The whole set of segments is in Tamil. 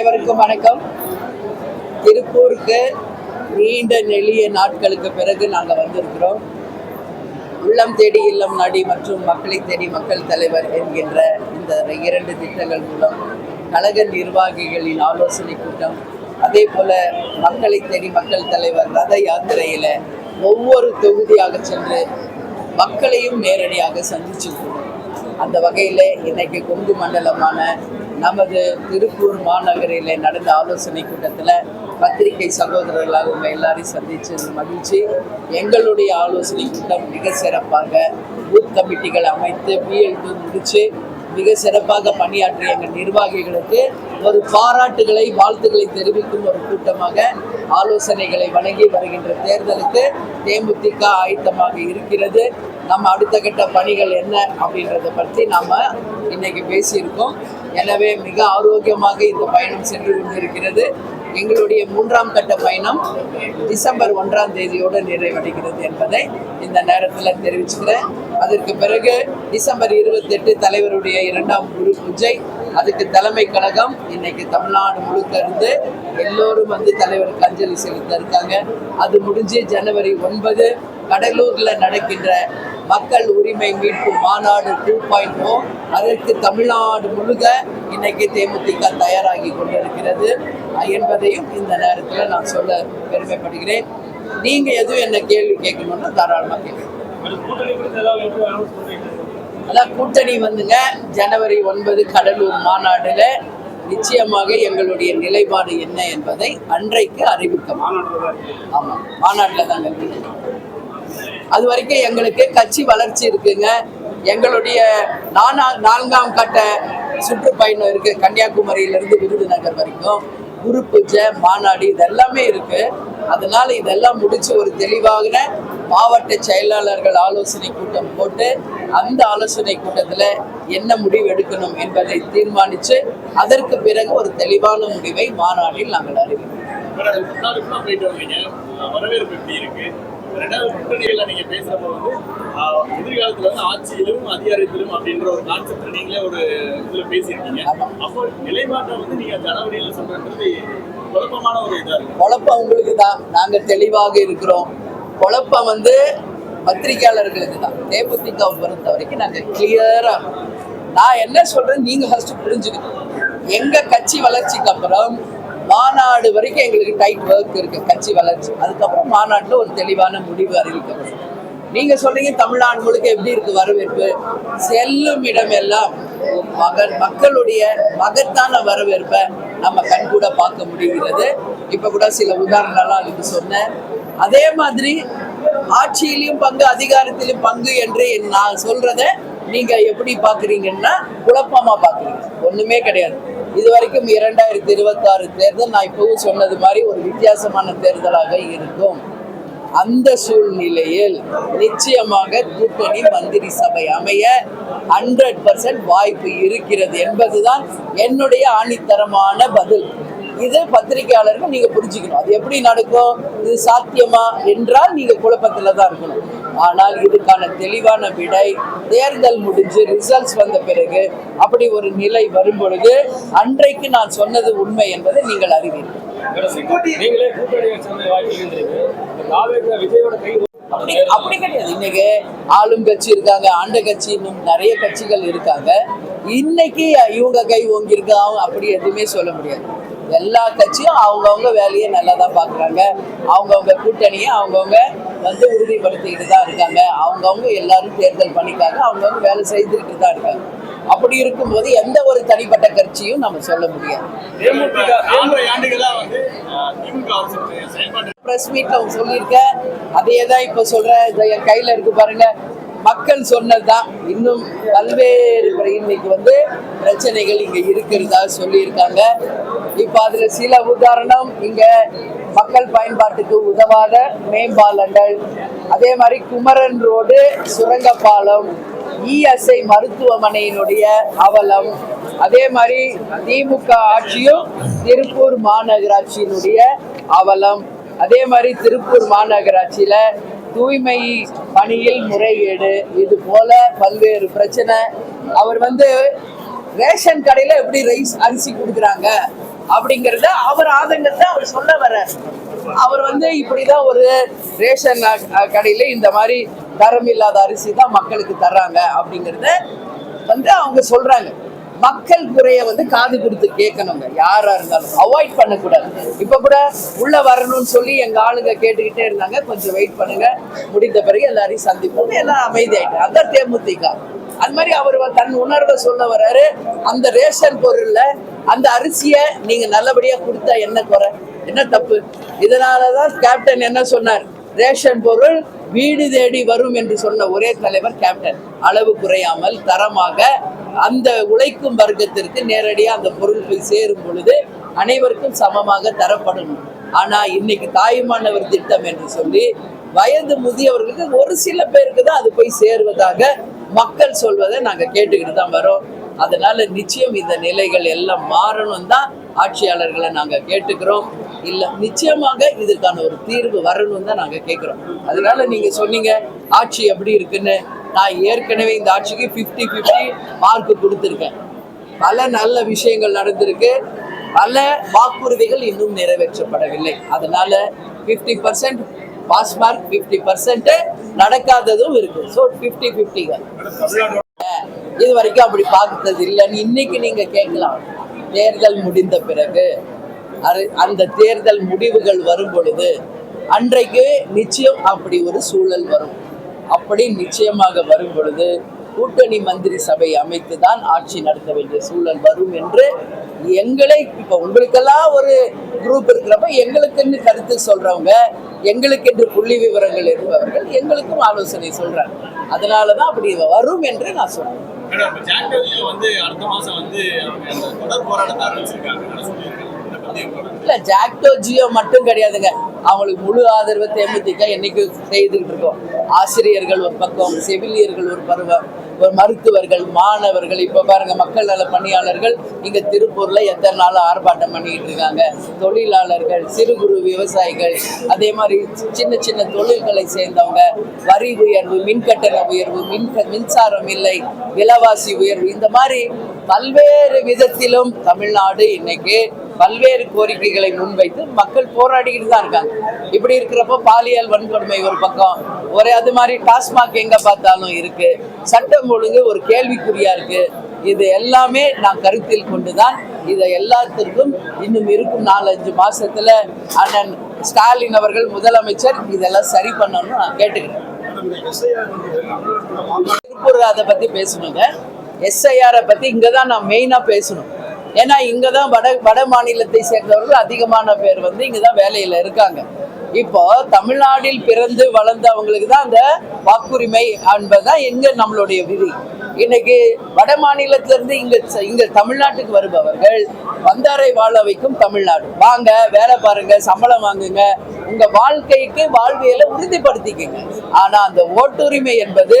அனைவருக்கும் வணக்கம். திருப்பூருக்கு நீண்ட நெளிய நாட்களுக்கு பிறகு நாங்கள் வந்திருக்கிறோம். உள்ளம் தேடி இல்லம் நாடி மற்றும் மக்களை தேடி மக்கள் தலைவர் என்கின்ற இந்த இரண்டு திட்டங்கள் மூலம் கழக நிர்வாகிகளின் ஆலோசனை கூட்டம் அதே போல மக்களை தேடி மக்கள் தலைவர் ரத யாத்திரையில் ஒவ்வொரு தொகுதியாக சென்று மக்களையும் நேரடியாக சந்திச்சிருக்கிறோம் அந்த வகையில் இன்னைக்கு கொங்கு மண்டலமான நமது திருப்பூர் மாநகரில் நடந்த ஆலோசனை கூட்டத்தில் பத்திரிகை சகோதரர்களாக உங்கள் எல்லாரையும் சந்தித்து மகிழ்ச்சி. எங்களுடைய ஆலோசனை கூட்டம் மிக சிறப்பாக பூத் கமிட்டிகள் அமைத்து பிஎல்டி முடித்து மிக சிறப்பாக பணியாற்றிய எங்கள் நிர்வாகிகளுக்கு ஒரு பாராட்டுகளை வாழ்த்துக்களை தெரிவிக்கும் ஒரு கூட்டமாக ஆலோசனைகளை வழங்கி வருகின்ற தேர்தலுக்கு தேமுதிக ஆயத்தமாக இருக்கிறது. நம்ம அடுத்த கட்ட பணிகள் என்ன அப்படின்றத பற்றி நாம் இன்னைக்கு பேசியிருக்கோம். எனவே மிக ஆரோக்கியமாக இந்த பயணம் சென்று கொண்டிருக்கிறது. எங்களுடைய மூன்றாம் கட்ட பயணம் டிசம்பர் ஒன்றாம் தேதியோடு நிறைவடைகிறது என்பதை இந்த நேரத்தில் தெரிவிச்சுக்கிறேன். அதற்கு பிறகு டிசம்பர் இருபத்தெட்டு தலைவருடைய இரண்டாம் குரு பூஜை அதுக்கு தலைமை கழகம் இன்னைக்கு தமிழ்நாடு முழுக்க இருந்து எல்லோரும் வந்து தலைவருக்கு அஞ்சலி செலுத்த இருக்காங்க. அது முடிஞ்சு ஜனவரி ஒன்பது கடலூர்ல நடக்கின்ற மக்கள் உரிமை மீட்பு மாநாடு டூ பாயிண்ட் ஓ அதற்கு தமிழ்நாடு முழுக்க இன்னைக்கு தேமுதிக தயாராகி கொண்டிருக்கிறது என்பதையும் இந்த நேரத்தில் நான் சொல்ல பெருமைப்படுகிறேன். நீங்க எதுவும் என்ன கேள்வி கேட்கணும்னா தாராளமாக கேட்கணும் அதான் கூட்டணி வந்துங்க ஜனவரி ஒன்பது கடலூர் மாநாடுல நிச்சயமாக எங்களுடைய நிலைப்பாடு என்ன என்பதை அன்றைக்கு அறிவிக்கும் ஆமாம் மாநாட்டில் தாங்க. அது வரைக்கும் எங்களுக்கு கட்சி வளர்ச்சி இருக்குங்க. எங்களுடைய நானா நான்காம் கட்ட சுற்றுப்பயணம் இருக்கு. கன்னியாகுமரியிலிருந்து விருதுநகர் வரைக்கும். குரு பூஜை மாநாடு இதெல்லாமே இருக்கு. அதனால இதெல்லாம் முடிச்சு ஒரு தெளிவாகன மாவட்ட செயலாளர்கள் ஆலோசனை கூட்டம் போட்டு அந்த ஆலோசனை கூட்டத்தில் என்ன முடிவு எடுக்கணும் என்பதை தீர்மானித்து அதற்கு பிறகு ஒரு தெளிவான முடிவை மாநாட்டில் நாங்கள் அறிவிப்போம். ரெண்டாவது கூட்டணிகள்ல நீங்க பேசுறப்ப வந்து எதிர்காலத்துல வந்து ஆட்சியிலும் அதிகாரத்திலும் அப்படின்ற ஒரு கான்செப்ட் நீங்களே ஒரு இதுல பேசியிருக்கீங்க. அப்போ நிலைப்பாட்டை வந்து நீங்க ஜனவரியில சொல்றது குழப்பமான ஒரு இதா இருக்கு. குழப்பம் உங்களுக்கு தான். நாங்கள் தெளிவாக இருக்கிறோம். குழப்பம் வந்து பத்திரிகையாளர்களுக்கு தான். தேமுதிகவை பொறுத்த வரைக்கும் நாங்கள் கிளியராக நான் என்ன சொல்றேன் நீங்க ஃபர்ஸ்ட் புரிஞ்சுக்கணும். எங்க கட்சி வளர்ச்சிக்கு அப்புறம் மாநாடு வரைக்கும் எங்களுக்கு டைட் ஒர்க் இருக்கு கட்சி வளர்ச்சி. அதுக்கப்புறம் மாநாட்டில் ஒரு தெளிவான முடிவு அறிவிக்கப்படும். நீங்க சொல்றீங்க தமிழ்நாடு முழுக்க எப்படி இருக்கு வரவேற்பு? செல்லும் இடம் எல்லாம் மகன் மக்களுடைய மகத்தான வரவேற்பை நம்ம கண்கூட பார்க்க முடிகிறது. இப்ப கூட சில உதாரணங்கள்லாம் அதுக்கு சொன்னேன். அதே மாதிரி ஆட்சியிலையும் பங்கு அதிகாரத்திலும் பங்கு என்று நான் சொல்றத நீங்க எப்படி பாக்குறீங்கன்னா குழப்பமா பாக்குறீங்க ஒண்ணுமே கிடையாது. இது வரைக்கும் இரண்டாயிரத்தி இருபத்தாறு தேர்தல் நான் இப்பவும் சொன்னது மாதிரி ஒரு வித்தியாசமான தேர்தலாக இருக்கும். அந்த சூழ்நிலையில் நிச்சயமாக கூட்டணி மந்திரி சபை அமைய ஹண்ட்ரட் பர்சன்ட் வாய்ப்பு இருக்கிறது என்பதுதான் என்னுடைய ஆணித்தரமான பதில். இது பத்திரிகையாளர்கள் நீங்க புரிஞ்சுக்கணும். அது எப்படி நடக்கும்? இது சாத்தியமா? என்றால் நீங்க குழப்பத்துல தான் இருக்கணும். ஆனால் இதுக்கான தெளிவான விடை தேர்தல் முடிஞ்சு ரிசல்ட்ஸ் வந்த பிறகு அப்படி ஒரு நிலை வரும் பொழுது அன்றைக்கு நான் சொன்னது உண்மை என்பதை நீங்கள் அறிவீர்கள். அப்படி அப்படி கிடையாது. இன்னைக்கு ஆளும் கட்சி இருக்காங்க ஆண்ட கட்சி இன்னும் நிறைய கட்சிகள் இருக்காங்க. இன்னைக்கு இவங்க கை ஓங்கி இருக்காங்க அப்படி எதுவுமே சொல்ல முடியாது. எல்லா கட்சியும் அவங்கவுங்க வேலையை நல்லா தான் பார்க்குறாங்க. அவங்கவுங்க கூட்டணியை அவங்கவுங்க வந்து உறுதிப்படுத்திக்கிட்டு தான் இருக்காங்க. அவங்கவுங்க எல்லாரும் தேர்தல் பண்ணிக்காங்க அவங்கவுங்க வேலை செய்துக்கிட்டு தான் இருக்காங்க. அப்படி இருக்கும்போது எந்த ஒரு தனிப்பட்ட கட்சியும் நம்ம சொல்ல முடியாது. ப்ரெஸ் மீட்ல சொல்லியிருக்கேன் அதே தான் இப்போ சொல்றேன் கையில இருக்கு பாருங்க. மக்கள் சொன்னதுதான். இன்னும் பல்வேறு இன்னைக்கு வந்து பிரச்சனைகள் இங்க இருக்கிறதா சொல்லியிருக்காங்க. இப்போ அதுல சில உதாரணம் இங்க மக்கள் பயன்பாட்டுக்கு உதவாத மேம்பாலங்கள். அதே மாதிரி குமரன் ரோடு சுரங்கப்பாலம் இஎஸ்ஐ மருத்துவமனையினுடைய அவலம். அதே மாதிரி திமுக ஆட்சியும் திருப்பூர் மாநகராட்சியினுடைய அவலம். அதே மாதிரி திருப்பூர் மாநகராட்சியில தூய்மை பணியில் முறைகேடு இது போல பல்வேறு பிரச்சனை. அவர் வந்து ரேஷன் கடையில எப்படி ரைஸ் அரிசி கொடுக்குறாங்க அப்படிங்கறத அவர் ஆதங்கத்தை அவர் சொல்ல வர்றார். அவர் வந்து இப்படிதான் ஒரு ரேஷன் கடையில இந்த மாதிரி தரம் இல்லாத அரிசி தான் மக்களுக்கு தர்றாங்க அப்படிங்கறத வந்து அவங்க சொல்றாங்க. மக்கள் குறைய வந்து காது கொடுத்து கேட்கணுங்க. யாரா இருந்தாலும் அவாய்ட் பண்ணக்கூடாது. இப்ப கூட உள்ள வரணும்னு சொல்லி எங்க ஆளுங்க கேட்டுக்கிட்டே இருந்தாங்க. கொஞ்சம் வெயிட் பண்ணுங்க. முடிந்த பிறகு எல்லாரையும் சந்திப்போம். எல்லாம் அமைதியாயிட்டு. அதான் தேமுதிக. அது மாதிரி அவர் தன் உணர்வை சொல்ல வர்றாரு. அந்த ரேஷன் பொருள்ல அந்த அரிசியை நீங்க நல்லபடியா கொடுத்தா என்ன குறை? என்ன தப்பு? இதனாலதான் கேப்டன் என்ன சொன்னார்? ரேஷன் பொருள் வீடு தேடி வரும் என்று சொன்ன ஒரே தலைவர் கேப்டன் அளவு குறையாமல் தரமாக அந்த உழைக்கும் வர்க்கத்திற்கு நேரடியாக அந்த பொருள் போய் சேரும் பொழுது அனைவருக்கும் சமமாக தரப்படும். ஆனா இன்னைக்கு தாயுமானவர் திட்டம் என்று சொல்லி வயது முதியவர்களுக்கு ஒரு சில பேருக்கு தான் அது போய் சேருவதாக மக்கள் சொல்வதை நாங்க கேட்டுக்கிட்டு தான் வரோம். அதனால நிச்சயம் இந்த நிலைகள் எல்லாம் மாறணும் தான் ஆட்சியாளர்களை நாங்க கேட்டுக்கிறோம். இல்ல நிச்சயமாக இதற்கான ஒரு தீர்வு வரணும் தான் நாங்க கேட்கிறோம் அதனால நீங்க சொன்னீங்க ஆட்சி எப்படி இருக்குன்னு நான் ஏற்கனவே இந்த ஆட்சிக்கு 50 50 மார்க் கொடுத்துருக்கேன். பல நல்ல விஷயங்கள் நடந்திருக்கு. பல வாக்குறுதிகள் இன்னும் நிறைவேற்றப்படவில்லை. அதனால 50% percent pass mark fifty percent நடக்காததும் இருக்கு. ஸோ ஃபிஃப்டி ஃபிஃப்டிங்க இது வரைக்கும் அப்படி பார்த்தது இல்லைன்னு இன்னைக்கு நீங்க கேட்கலாம். தேர்தல் முடிந்த பிறகு அந்த தேர்தல் முடிவுகள் வரும் பொழுது அன்றைக்கு நிச்சயம் அப்படி ஒரு சூழல் வரும். அப்படி நிச்சயமாக வரும் பொழுது கூட்டணி மந்திரி சபை அமைத்து தான் ஆட்சி நடத்த வேண்டிய சூழல் வரும் என்று எங்களை இப்போ உங்களுக்கெல்லாம் ஒரு குரூப் இருக்கிறப்ப எங்களுக்குன்னு கருத்து சொல்றவங்க எங்களுக்கென்று புள்ளி விவரங்கள் இருப்பவர்கள் எங்களுக்கும் ஆலோசனை சொல்றாங்க. அதனால தான் அப்படி வரும் என்று நான் சொல்றேன். வந்து அடுத்த மாசம் வந்து தொடர் போராட்டத்தை ஆரம்பிச்சிருக்காங்க. இல்ல ஜாக்டோ ஜியோ மட்டும் கிடையாதுங்க. அவங்களுக்கு முழு ஆதரவு தேமுதிக என்னைக்கு செய்துகிட்டு இருக்கோம். ஆசிரியர்கள் ஒரு பக்கம் செவிலியர்கள் ஒரு பருவம் ஒரு மருத்துவர்கள் மாணவர்கள் இப்போ பாருங்க மக்கள் நல பணியாளர்கள் இங்க திருப்பூர்ல எத்தனை நாள் ஆர்ப்பாட்டம் பண்ணிக்கிட்டு இருக்காங்க. தொழிலாளர்கள் சிறு குறு விவசாயிகள் அதே மாதிரி சின்ன சின்ன தொழில்களை சேர்ந்தவங்க வரி உயர்வு மின்கட்டண உயர்வு மின் மின்சாரம் இல்லை விலவாசி உயர்வு இந்த மாதிரி பல்வேறு விதத்திலும் தமிழ்நாடு இன்னைக்கு பல்வேறு கோரிக்கைகளை முன்வைத்து மக்கள் போராடிக்கிட்டு தான் இருக்காங்க. இப்படி இருக்கிறப்போ பாலியல் வன்கொடுமை ஒரு பக்கம் ஒரே அது மாதிரி டாஸ்மாக் எங்க பார்த்தாலும் இருக்கு. சட்டம் ஒழுங்கு ஒரு கேள்விக்குறியா இருக்கு. இது எல்லாமே நான் கருத்தில் கொண்டுதான் இதை எல்லாத்திற்கும் இன்னும் இருக்கும் நாலஞ்சு மாசத்துல அண்ணன் ஸ்டாலின் அவர்கள் முதலமைச்சர் இதெல்லாம் சரி பண்ணணும்னு நான் கேட்டுக்கிறேன். திருப்பூர் அதை பத்தி பேசணுங்க. எஸ்ஐஆரை பத்தி இங்கதான் நான் மெயினா பேசணும். ஏன்னா இங்கே தான் வட வட மாநிலத்தை சேர்ந்தவர்கள் அதிகமான பேர் வந்து இங்கே தான் வேலையில் இருக்காங்க. இப்போ தமிழ்நாட்டில் பிறந்து வளர்ந்தவங்களுக்கு தான் அந்த வாக்குரிமை என்பதுதான் எங்க நம்மளுடைய விதி. இன்னைக்கு வட மாநிலத்திலிருந்து இங்கே இங்க இங்க தமிழ்நாட்டுக்கு வருபவர்கள் வந்தாரை வாழ வைக்கும் தமிழ்நாடு. வாங்க வேலை பாருங்க சம்பளம் வாங்குங்க. உங்க வாழ்க்கைக்கு வாழ்வியலை உறுதிப்படுத்திக்கங்க. ஆனா அந்த ஓட்டுரிமை என்பது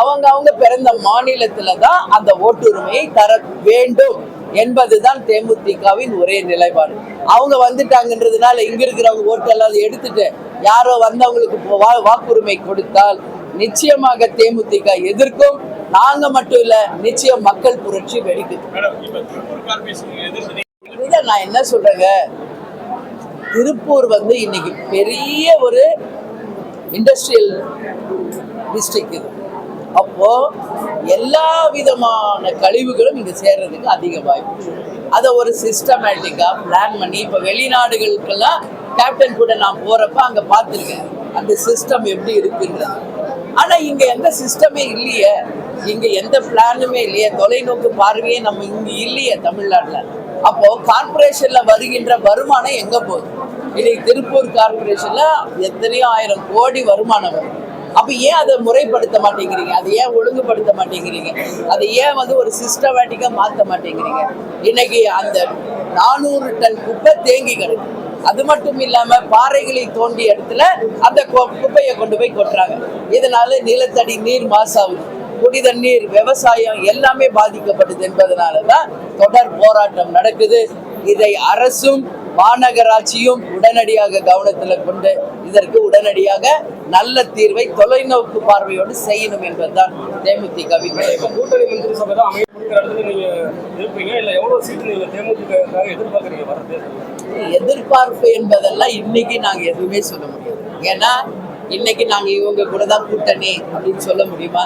அவங்க அவங்க பிறந்த மாநிலத்துல தான் அந்த ஓட்டுரிமையை தர வேண்டும். என்பதுதான் தேமுதிகவின் ஒரே நிலைப்பாடு. அவங்க வந்துட்டாங்கன்றதுனால இங்க இருக்கிறவங்க ஓட்டெல்லாம் எடுத்துட்டு யாரோ வந்தவங்களுக்கு வாக்குரிமை கொடுத்தால் நிச்சயமாக தேமுதிக எதிர்க்கும். நாங்க மட்டும் இல்ல நிச்சயம் மக்கள் புரட்சி இதுதான் நான் என்ன சொல்றேங்க? திருப்பூர் வந்து இன்னைக்கு பெரிய ஒரு இண்டஸ்ட்ரியல் டிஸ்ட்ரிக்ட் இது. அப்போ எல்லா விதமான கழிவுகளும் இங்கே சேர்றதுக்கு அதிக வாய்ப்பு. அதை ஒரு சிஸ்டமேட்டிக்காக பிளான் பண்ணி இப்போ வெளிநாடுகளுக்கெல்லாம் கேப்டன் கூட நான் போகிறப்ப அங்கே பார்த்துருக்கேன். அந்த சிஸ்டம் எப்படி இருக்குன்றது ஆனால் இங்கே எந்த சிஸ்டமே இல்லையே. இங்கே எந்த பிளானுமே இல்லையே. தொலைநோக்கு பார்வையே நம்ம இங்கே இல்லையே தமிழ்நாட்டில். அப்போ கார்ப்பரேஷன்ல வருகின்ற வருமானம் எங்க போகுது? இன்னைக்கு திருப்பூர் கார்ப்பரேஷன்ல எத்தனையோ ஆயிரம் கோடி வருமானம் வரும் அப்ப ஏன் அதை முறைப்படுத்த மாட்டேங்கிறீங்க? அதை ஏன் ஒழுங்குபடுத்த மாட்டேங்கிறீங்க? அதை ஏன் வந்து ஒரு சிஸ்டமேட்டிக்கா மாற்ற மாட்டேங்கிறீங்க? இன்னைக்கு அந்த நானூறு டன் குப்பை தேங்கி கிடக்கு. அது மட்டும் இல்லாம பாறைகளை தோண்டிய இடத்துல அந்த குப்பையை கொண்டு போய் கொட்டுறாங்க. இதனால நிலத்தடி நீர் மாசாகுது. குடி தண்ணீர் விவசாயம் எல்லாமே பாதிக்கப்படுது என்பதனால தான் தொடர் போராட்டம் நடக்குது. இதை அரசும் மாநகராட்சியும் உடனடியாக கவனத்தில் கொண்டு இதற்கு உடனடியாக நல்ல தீர்வை தொலைநோக்கு பார்வையோடு செய்யணும் என்பதுதான் நிலைப்பாடு. கூட்டணி மந்திரி சபை தான் இருப்பீங்க? இல்ல தேமுதிக எதிர்பார்க்கறீங்க எதிர்பார்ப்பு என்பதெல்லாம் இன்னைக்கு நாங்க எதுவுமே சொல்ல முடியாது. ஏன்னா இன்னைக்கு நாங்க இவங்க கூட தான் கூட்டணி அப்படின்னு சொல்ல முடியுமா?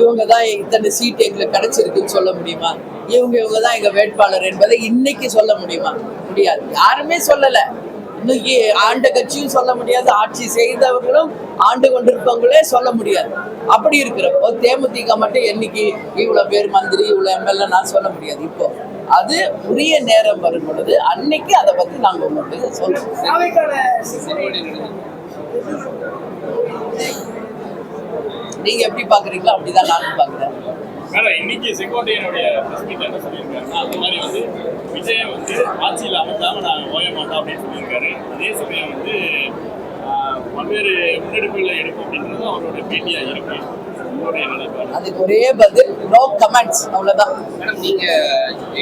இவங்க தான் இத்தனை சீட் எங்களுக்கு கிடைச்சிருக்குன்னு சொல்ல முடியுமா? இவங்க இவங்க தான் எங்க வேட்பாளர் என்பதை இன்னைக்கு சொல்ல முடியுமா? முடியாது. யாருமே சொல்லல. இன்னைக்கு ஆண்ட கட்சியும் சொல்ல முடியாது. ஆட்சி செய்தவர்களும் ஆண்டு கொண்டிருப்பவங்களே சொல்ல முடியாது. அப்படி இருக்கிறப்போ தேமுதிக மட்டும் என்னைக்கு இவ்வளவு பேர் மந்திரி இவ்வளவு எம்எல்ஏ நான் சொல்ல முடியாது. இப்போ அது உரிய நேரம் வரும் பொழுது அன்னைக்கு அதை பத்தி நாங்க உங்களுக்கு சொல்றோம். நீங்க எப்படி பாக்குறீங்களோ அப்படிதான் நானும் பாக்குறேன். மேடம் இன்னைக்கு செங்கோட்டையனுடைய பிரஸ் மீட் என்ன சொல்லியிருக்காருன்னா அந்த மாதிரி வந்து விஜயம் வந்து ஆட்சியில் அமைக்காம நான் ஓய மாட்டோம் அப்படின்னு சொல்லியிருக்காரு. அதே சமயம் வந்து பல்வேறு முன்னெடுப்புகளை எடுப்போம் அப்படின்றது அவரோட பேட்டியாக இருக்கு. அதுக்கு ஒரே பதில் நோ கமெண்ட்ஸ் அவ்வளவுதான். மேடம் நீங்க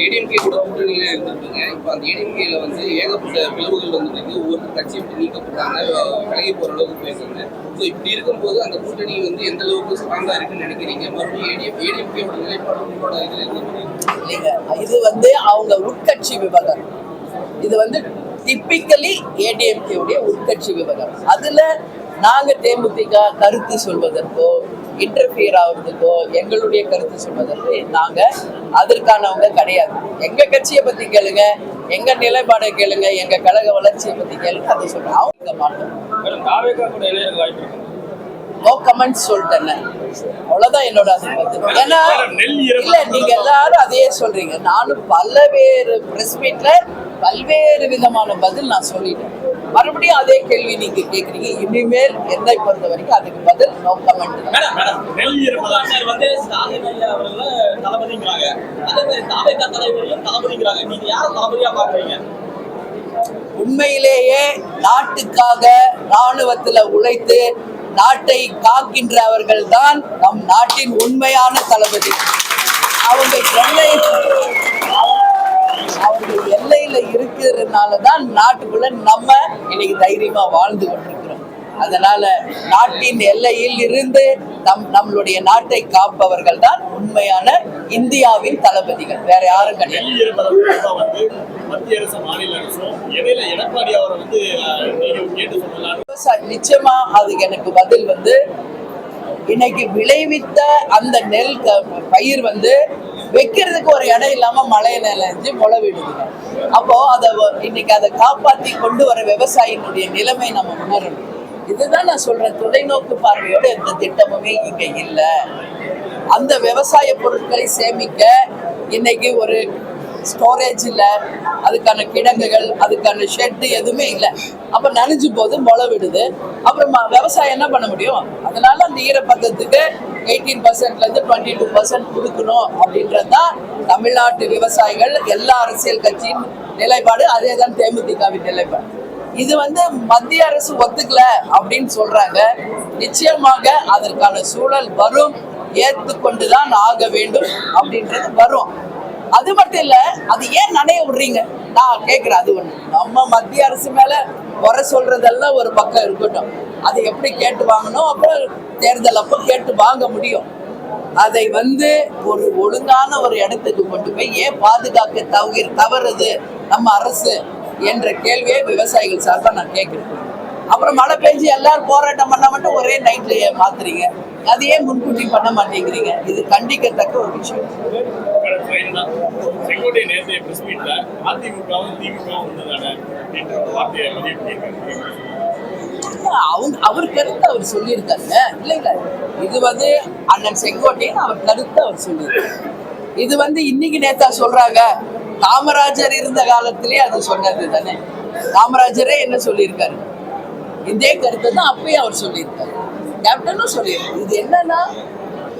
ஏடிஎம்கே கூட கூட்டணியில இருந்திருக்கீங்க இப்போ அந்த ஏடிஎம்கேல வந்து ஏகப்பட்ட பிளவுகள் வந்துருக்கு. ஒவ்வொரு கட்சி விட்டு நீக்கப்பட்டாங்க. விலகி போற அளவுக்கு பேசுறாங்க. ஸோ இப்படி இருக்கும்போது அந்த கூட்டணி வந்து எந்த அளவுக்கு ஸ்ட்ராங்கா இருக்குன்னு நினைக்கிறீங்க? மறுபடியும் ஏடிஎம் ஏடிஎம்கேவோட நிலைப்பாடு உங்களோட இதுல இல்லைங்க. இது வந்து அவங்க உட்கட்சி விவகாரம். இது வந்து டிப்பிக்கலி ஏடிஎம்கே உடைய உட்கட்சி விவகாரம். அதுல நாங்க தேமுதிக கருத்து சொல்வதற்கோ இன்டர்ஃபியர் ஆகுறதுக்கோ எங்களுடைய கருத்து சொல்வதற்கு நாங்க அதற்கானவங்க கிடையாது. எங்க கட்சியை பத்தி கேளுங்க எங்க நிலைப்பாடை கேளுங்க எங்க கழக வளர்ச்சியை பத்தி கேளுங்க அதை சொல்றோம் அவங்க மாட்டோம் நோ கமெண்ட்ஸ் சொல்லிட்டேன் அவ்வளவுதான் என்னோட. ஏன்னா இல்ல நீங்க எல்லாரும் அதையே சொல்றீங்க. நானும் பல்வேறு பிரஸ் மீட்ல பல்வேறு விதமான பதில் நான் சொல்லிட்டேன். மறுபடியும் அதே கேள்வி நீங்க கேக்குறீங்க. இனிமேல் என்னை பொறுத்த வரைக்கும் அதுக்கு பதில் நோ கமெண்ட் வந்து ஸ்டாலின் ஐயா அவர்கள் தளபதிங்கிறாங்க. அதே மாதிரி தாவேகா தலைவரையும் தளபதிங்கிறாங்க. நீங்க யார தளபதியா பாக்குறீங்க உண்மையிலேயே நாட்டுக்காக ராணுவத்துல உழைத்து நாட்டை காக்கின்றவர்கள் தான் நம் நாட்டின் உண்மையான தளபதி. அவங்க எல்லை அவர்கள் எல்லையில இருக்கிறதுனால தான் நாட்டுக்குள்ள நம்ம இன்னைக்கு தைரியமா வாழ்ந்து கொண்டிருக்கிறோம். அதனால நாட்டின் எல்லையில் இருந்து நம் நம்மளுடைய நாட்டை காப்பவர்கள் தான் உண்மையான இந்தியாவின் தளபதிகள். வேற யாரும் கிடையாது. நிச்சயமா அதுக்கு எனக்கு பதில் வந்து இன்னைக்கு விளைவித்த அந்த நெல் பயிர் வந்து வைக்கிறதுக்கு ஒரு இடம் இல்லாம மழை நிலைஞ்சு முளை விடுதுங்க. அப்போ அதை வ- இன்னைக்கு அதை காப்பாத்தி கொண்டு வர விவசாயினுடைய நிலைமை நம்ம உணரணும் இதுதான் நான் சொல்றேன் தொலைநோக்கு பார்வையோட எந்த திட்டமுமே இங்க இல்லை. அந்த விவசாய பொருட்களை சேமிக்க இன்னைக்கு ஒரு ஸ்டோரேஜ் இல்லை அதுக்கான கிடங்குகள் அதுக்கான ஷெட்டு எதுவுமே இல்லை. அப்போ நனைஞ்சு போது முளை விடுது அப்புறம் விவசாயம் என்ன பண்ண முடியும்? அதனால அந்த ஈரப்பதத்துக்கு எயிட்டீன் பர்சன்ட்லேருந்து டுவெண்ட்டி டூ பர்சன்ட் கொடுக்கணும் அப்படின்றது தான் தமிழ்நாட்டு விவசாயிகள் எல்லா அரசியல் கட்சியின் நிலைப்பாடு. அதே தான் தேமுதிகவின் நிலைப்பாடு. இது வந்து மத்திய அரசு ஒத்துக்கல அப்படின்னு சொல்றாங்க. நிச்சயமாக அதற்கான சூழல் வரும். ஏற்றுக்கொண்டுதான் ஆக வேண்டும் அப்படின்றது வரும். அது மட்டும் இல்ல அது ஏன் நனைய விடுறீங்க? நான் கேட்கிறேன் அது ஒண்ணு. நம்ம மத்திய அரசு மேல குறை சொல்றதெல்லாம் ஒரு பக்கம் இருக்கட்டும். அதை எப்படி கேட்டு வாங்கணும்? அப்புறம் தேர்தல் அப்போ கேட்டு வாங்க முடியும். அதை வந்து ஒரு ஒழுங்கான ஒரு இடத்துக்கு கொண்டு போய் ஏன் பாதுகாக்க தவறு தவறுது நம்ம அரசு என்ற கேள்வியை விவசாயிகள் சார்பாக நான் கேட்கிறேன் அப்புறம் மழை பெஞ்சு எல்லாரும் போராட்டம் பண்ண மட்டும் ஒரே நைட்ல மாத்துறீங்க. அது ஏன் முன்கூட்டி பண்ண மாட்டேங்கிறீங்க. இது கண்டிக்கத்தக்க ஒரு விஷயம். ட்ரெயின் தான் செங்கோட்டை நேரத்தை பிரஸ் மீட்ல அதிமுகவும் திமுகவும் ஒன்றுதானே அப்படின்ற வார்த்தையை பதிவு பண்ணியிருக்காங்க. அவங்க அவர் கருத்து அவர் சொல்லியிருக்காருங்க இல்லைங்க. இது வந்து அண்ணன் செங்கோட்டையன் அவர் கருத்து அவர் சொல்லியிருக்காரு. இது வந்து இன்னைக்கு நேத்தா சொல்றாங்க. காமராஜர் இருந்த காலத்திலே அது சொன்னது தானே. காமராஜரே என்ன சொல்லியிருக்காரு? இதே கருத்தை தான் அப்பயும் அவர் சொல்லியிருக்காரு. கேப்டனும் சொல்லியிருக்காரு. இது என்னன்னா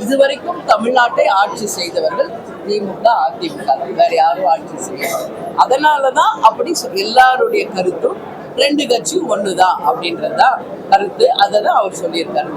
இதுவரைக்கும் தமிழ்நாட்டை ஆட்சி செய்தவர்கள் திமுக அதிமுக. வேற யாரும் ஆட்சி செய்ய அதனால தான் அப்படி சொல்- எல்லாருடைய கருத்தும் ரெண்டு கட்சியும் ஒண்ணுதான் அப்படின்றது தான் கருத்து. அதை தான் அவர் சொல்லியிருக்காரு.